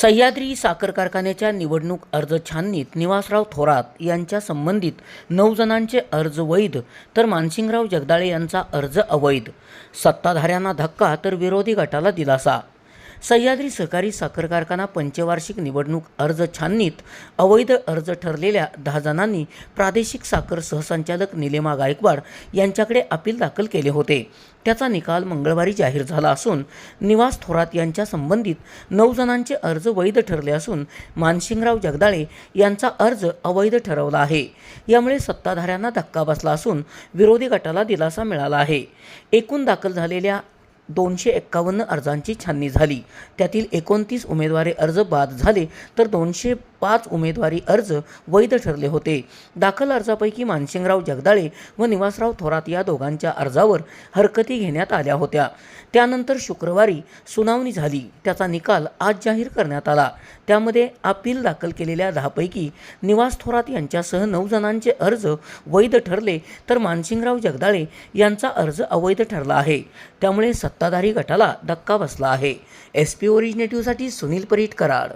सह्याद्री साखर कारखान्याच्या निवडणूक अर्ज छाननीत निवासराव थोरात यांच्या संबंधित नऊ जणांचे अर्ज वैध तर मानसिंगराव जगदाळे यांचा अर्ज अवैध. सत्ताधाऱ्यांना धक्का तर विरोधी गटाला दिलासा. सह्याद्री सहकारी साखर कारखाना पंचवार्षिक निवडणूक अर्ज छाननीत अवैध अर्ज ठरलेल्या दहा जणांनी प्रादेशिक साखर सहसंचालक निलेमा गायकवाड यांच्याकडे अपील दाखल केले होते. त्याचा निकाल मंगळवारी जाहीर झाला असून निवास थोरात यांच्या संबंधित नऊ जणांचे अर्ज वैध ठरले असून मानसिंगराव जगदाळे यांचा अर्ज अवैध ठरवला आहे. यामुळे सत्ताधाऱ्यांना धक्का बसला असून विरोधी गटाला दिलासा मिळाला आहे. एकूण दाखल झालेल्या दोनशे एक्कावन्न अर्जांची छाननी झाली. त्यातील एकोणतीस उमेदवारी अर्ज बाद झाले तर दोनशे पाच उमेदवारी अर्ज वैध ठरले होते. दाखल अर्जापैकी मानसिंगराव जगदाळे व निवासराव थोरात या दोघांच्या अर्जावर हरकती घेण्यात आल्या होत्या. त्यानंतर शुक्रवारी सुनावणी झाली. त्याचा निकाल आज जाहीर करण्यात आला. त्यामध्ये अपील दाखल केलेल्या दहापैकी निवास थोरात यांच्यासह नऊ जणांचे अर्ज वैध ठरले तर मानसिंगराव जगदाळे यांचा अर्ज अवैध ठरला आहे. त्यामुळे सत्ताधारी गटाला धक्का बसला आहे. एस पी ओरिजिनेटिव्हसाठी सुनील परीट कराड.